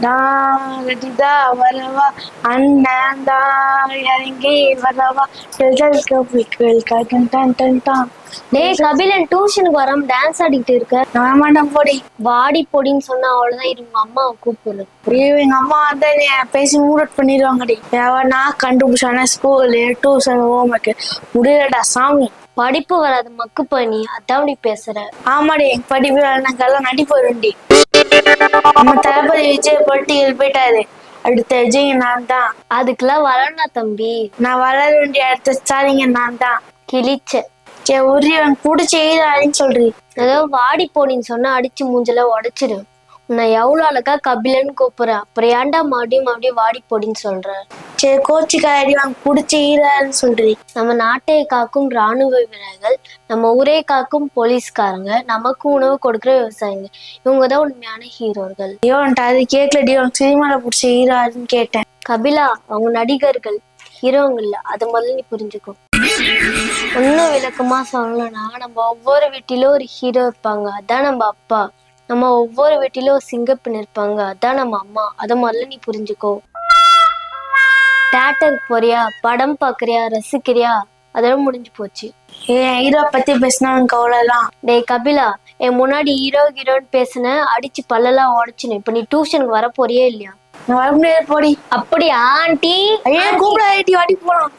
நான் ரெடிதா வரவா அண்ணன் தான் இறங்கி வரவா டன் டன் டன் டேய் கபிலன் டியூஷனுக்கு வராம டான்ஸ் ஆடிக்கிட்டு இருக்க? நான் மாட்டேன் போடி. வாடி பொடின்னு சொன்னா அவ்வளவுதான் இருங்க அம்மாவை கூப்பிடு. ஐயோ எங்க அம்மா வந்து என்னைய பேசி மூட் பண்ணிடுவாங்கடி. எவனா கண்டுபிடிச்சானா. ஸ்கூலு டியூஷன் ஹோம்ஒர்க் முடியலடா சாமி. படிப்பு வராது மக்கு பண்ணி அதான் பேசுற. ஆமாடி படிப்பு நாங்கெல்லாம் நடிப்பு வரும்டி. நம்ம தளபதி விஜய் பொலிட்டிக்கல் போயிட்டாரு அடுத்த விஜய் நான் தான். அதுக்கெல்லாம் வரணும் தம்பி. நான் வளர வேண்டிய அடுத்த ஸ்டாலிங்க நான் தான். கிழிச்ச. சே உரி அவன் பிடிச்ச எழுதாடின்னு சொல்றி. ஏதோ வாடி போடின்னு சொன்னா அடிச்சு மூஞ்சல உடைச்சிரு உன்னை எவ்வளவு அழகா கபிலன்னு கூப்பிடுற அப்புறம் ஏன்டா மறுபடியும் மறுபடியும் வாடி போடின்னு சொல்ற? சரி கோச்சிக்காரி அவன் பிடிச்ச எழுதாடுன்னு சொல்றி. நம்ம நாட்டை காக்கும் ராணுவ வீரர்கள் நம்ம ஊரே காக்கும் போலீஸ்காரங்க நமக்கு உணவு கொடுக்குற விவசாயிங்க. இவங்க தான் உண்மையான ஹீரோர்கள். ஐயோ அவன்கிட்ட அது கேட்கலடி அவன் சினிமால பிடிச்ச எழுதாடுன்னு கேட்டேன். கபிலா அவங்க நடிகர்கள். ஹீரோங்க இல்ல அது முதல்ல நீ புரிஞ்சுக்கோ. இன்னும் விளக்கமா சொல்லணும்னா நம்ம ஒவ்வொரு வீட்டிலும் ஒரு ஹீரோ இருப்பாங்க. அதான் நம்ம அப்பா. நம்ம ஒவ்வொரு வீட்டிலும் ஒரு சிங்கப்பெண் இருப்பாங்க அதான் நம்ம அம்மா. அதை முதல்ல நீ புரிஞ்சுக்கோ. தேட்டருக்கு போறியா? படம் பாக்குறியா ரசிக்கிறியா? அதெல்லாம் முடிஞ்சு போச்சு. ஏன் ஹீரோ பத்தி பேசினா அவனுக்கு அவ்வளவுதான். டேய் கபிலா என் முன்னாடி ஹீரோ ஹீரோன்னு பேசுன அடிச்சு பல்லெல்லாம் உடச்சுன்னு. இப்ப நீ டியூஷனுக்கு வர போறியே இல்லையா? நான் வர முடியாது போடி. அப்படியா ஆண்டி? ஐயோ கூப்பிடாடி வாடி போலாம்.